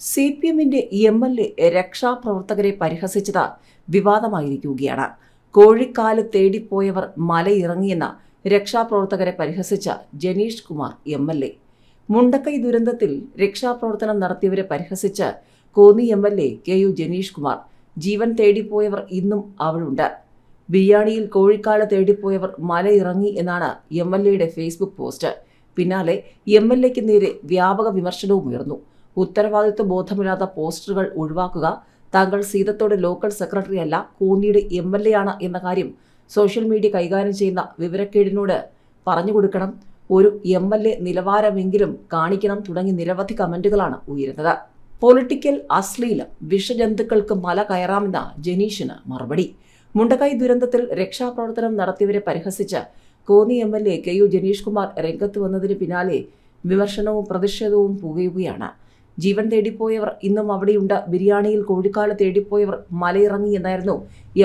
C P എമ്മിന്റെ M L A രക്ഷാപ്രവർത്തകരെ പരിഹസിച്ചത് വിവാദമായിരിക്കുകയാണ്. കോഴിക്കാൽ തേടിപ്പോയവർ മലയിറങ്ങിയെന്ന രക്ഷാപ്രവർത്തകരെ പരിഹസിച്ച Janeesh Kumar M L A. Mundakkai ദുരന്തത്തിൽ രക്ഷാപ്രവർത്തനം നടത്തിയവരെ പരിഹസിച്ച് Konni M L A K U Janeesh Kumar ജീവൻ തേടിപ്പോയവർ ഇന്നും അവിടുണ്ട്. ബിരിയാണിയിൽ കോഴിക്കാൽ തേടിപ്പോയവർ മലയിറങ്ങി എന്നാണ് എം എൽ എയുടെ ഫേസ്ബുക്ക് പോസ്റ്റ്. പിന്നാലെ എം എൽ എക്ക് നേരെ വ്യാപക വിമർശനവും ഉയർന്നു. ഉത്തരവാദിത്വ ബോധമില്ലാത്ത പോസ്റ്ററുകൾ ഒഴിവാക്കുക താങ്കൾ സീതത്തോട് ലോക്കൽ സെക്രട്ടറി അല്ല കോന്നിയുടെ എം എൽ എ ആണ് എന്ന കാര്യം സോഷ്യൽ മീഡിയ കൈകാര്യം ചെയ്യുന്ന വിവരക്കേടിനോട് പറഞ്ഞു കൊടുക്കണം ഒരു എം എൽ എ നിലവാരമെങ്കിലും കാണിക്കണം തുടങ്ങി നിരവധി കമന്റുകളാണ് ഉയരുന്നത്. പൊളിറ്റിക്കൽ അശ്ലീലം വിഷജന്തുക്കൾക്ക് മല കയറാമെന്ന ജനീഷിന് മറുപടി. മുണ്ടക്കൈ ദുരന്തത്തിൽ രക്ഷാപ്രവർത്തനം നടത്തിയവരെ പരിഹസിച്ച് Konni M L A K U Janeesh Kumar രംഗത്ത് വന്നതിന് പിന്നാലെ വിമർശനവും പ്രതിഷേധവും പുകയുകയാണ്. ജീവൻ തേടിപ്പോയവർ ഇന്നും അവിടെയുണ്ട്. ബിരിയാണിയിൽ കോഴിക്കാട് തേടിപ്പോയവർ മലയിറങ്ങി എന്നായിരുന്നു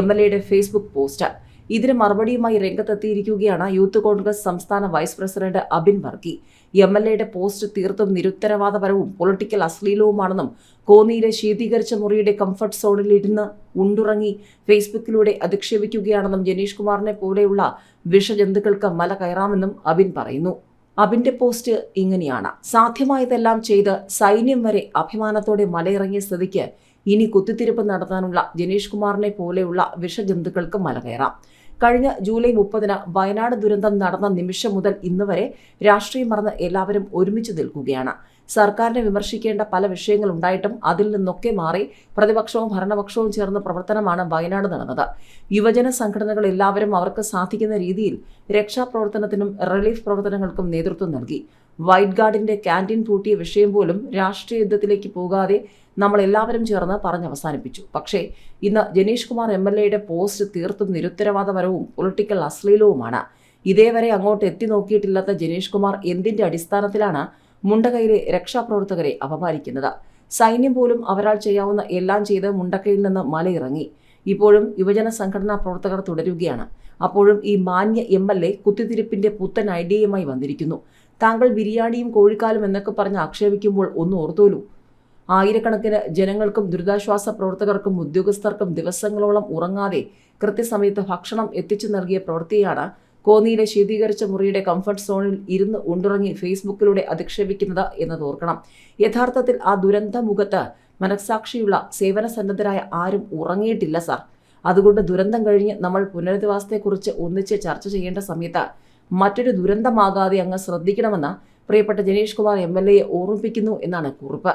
എം എൽ എയുടെ ഫേസ്ബുക്ക് പോസ്റ്റ്. ഇതിന് മറുപടിയുമായി രംഗത്തെത്തിയിരിക്കുകയാണ് യൂത്ത് കോൺഗ്രസ് സംസ്ഥാന vice president Abin Varkey M L എയുടെ പോസ്റ്റ് തീർത്തും നിരുത്തരവാദപരവും പൊളിറ്റിക്കൽ അശ്ലീലവുമാണെന്നും കോന്നിയിലെ ശീതീകരിച്ച മുറിയുടെ കംഫർട്ട് സോണിൽ ഇരുന്ന് ഉണ്ടുറങ്ങി ഫേസ്ബുക്കിലൂടെ അധിക്ഷേപിക്കുകയാണെന്നും ജനീഷ് കുമാറിനെ പോലെയുള്ള വിഷജന്തുക്കൾക്ക് മല കയറാമെന്നും അബിൻ പറയുന്നു. അബിന്റെ പോസ്റ്റ് ഇങ്ങനെയാണ്. സാധ്യമായതെല്ലാം ചെയ്ത് സൈന്യം വരെ അഭിമാനത്തോടെ മലയിറങ്ങിയ സ്ഥിതിക്ക് ഇനി കുത്തിത്തിരിപ്പ് നടത്താനുള്ള ജനീഷ് കുമാറിനെ പോലെയുള്ള വിഷജന്തുക്കൾക്ക് മല കയറാം കഴിഞ്ഞ ജൂലൈ മുപ്പതിന് വയനാട് ദുരന്തം നടന്ന നിമിഷം മുതൽ ഇന്ന് വരെ രാഷ്ട്രീയം മറന്ന് എല്ലാവരും ഒരുമിച്ച് നിൽക്കുകയാണ്. സർക്കാരിനെ വിമർശിക്കേണ്ട പല വിഷയങ്ങൾ ഉണ്ടായിട്ടും അതിൽ നിന്നൊക്കെ മാറി പ്രതിപക്ഷവും ഭരണപക്ഷവും ചേർന്ന പ്രവർത്തനമാണ് വയനാട് നടന്നത്. യുവജന സംഘടനകൾ എല്ലാവരും അവർക്ക് സാധിക്കുന്ന രീതിയിൽ രക്ഷാപ്രവർത്തനത്തിനും റിലീഫ് പ്രവർത്തനങ്ങൾക്കും നേതൃത്വം നൽകി. വൈറ്റ് ഗാർഡിന്റെ ക്യാന്റീൻ പൂട്ടിയ വിഷയം പോലും രാഷ്ട്രീയ യുദ്ധത്തിലേക്ക് പോകാതെ നമ്മൾ എല്ലാവരും ചേർന്ന് പറഞ്ഞ് അവസാനിപ്പിച്ചു. പക്ഷേ ഇന്ന് ജനീഷ് കുമാർ എം എൽ എയുടെ പോസ്റ്റ് തീർത്തും നിരുത്തരവാദപരവും പൊളിറ്റിക്കൽ അശ്ലീലവുമാണ്. ഇതേവരെ അങ്ങോട്ട് എത്തി നോക്കിയിട്ടില്ലാത്ത ജനീഷ് കുമാർ എന്തിന്റെ അടിസ്ഥാനത്തിലാണ് മുണ്ടകയിലെ രക്ഷാപ്രവർത്തകരെ അപമാനിക്കുന്നത്. സൈന്യം പോലും അവരാൾ ചെയ്യാവുന്ന എല്ലാം ചെയ്ത് മുണ്ടക്കയിൽ നിന്ന് മലയിറങ്ങി. ഇപ്പോഴും യുവജന സംഘടനാ പ്രവർത്തകർ തുടരുകയാണ്. അപ്പോഴും ഈ മാന്യ എം എൽ എ കുത്തിത്തിരിപ്പിന്റെ പുത്തൻ ഐഡിയയുമായി വന്നിരിക്കുന്നു. താങ്കൾ ബിരിയാണിയും കോഴിക്കാലും എന്നൊക്കെ പറഞ്ഞ് ആക്ഷേപിക്കുമ്പോൾ ഒന്ന് ഓർത്തോലൂ. ആയിരക്കണക്കിന് ജനങ്ങൾക്കും ദുരിതാശ്വാസ പ്രവർത്തകർക്കും ഉദ്യോഗസ്ഥർക്കും ദിവസങ്ങളോളം ഉറങ്ങാതെ കൃത്യസമയത്ത് ഭക്ഷണം എത്തിച്ചു നൽകിയ പ്രവൃത്തിയാണ് കോന്നിയിലെ ശീതീകരിച്ച മുറിയുടെ കംഫർട്ട് സോണിൽ ഇരുന്ന് ഉണ്ടുറങ്ങി ഫേസ്ബുക്കിലൂടെ അധിക്ഷേപിക്കുന്നത് എന്ന് ഓർക്കണം. യഥാർത്ഥത്തിൽ ആ ദുരന്ത മുഖത്ത് മനസാക്ഷിയുള്ള സേവന സന്നദ്ധരായ ആരും ഉറങ്ങിയിട്ടില്ല സാർ അതുകൊണ്ട് ദുരന്തം കഴിഞ്ഞ് നമ്മൾ പുനരധിവാസത്തെക്കുറിച്ച് ഒന്നിച്ച് ചർച്ച ചെയ്യേണ്ട സമയത്ത് മറ്റൊരു ദുരന്തമാകാതെ അങ്ങ് ശ്രദ്ധിക്കണമെന്ന് പ്രിയപ്പെട്ട ജനീഷ് കുമാർ എം എൽ എയെ ഓർമ്മിപ്പിക്കുന്നു എന്നാണ് കുറിപ്പ്.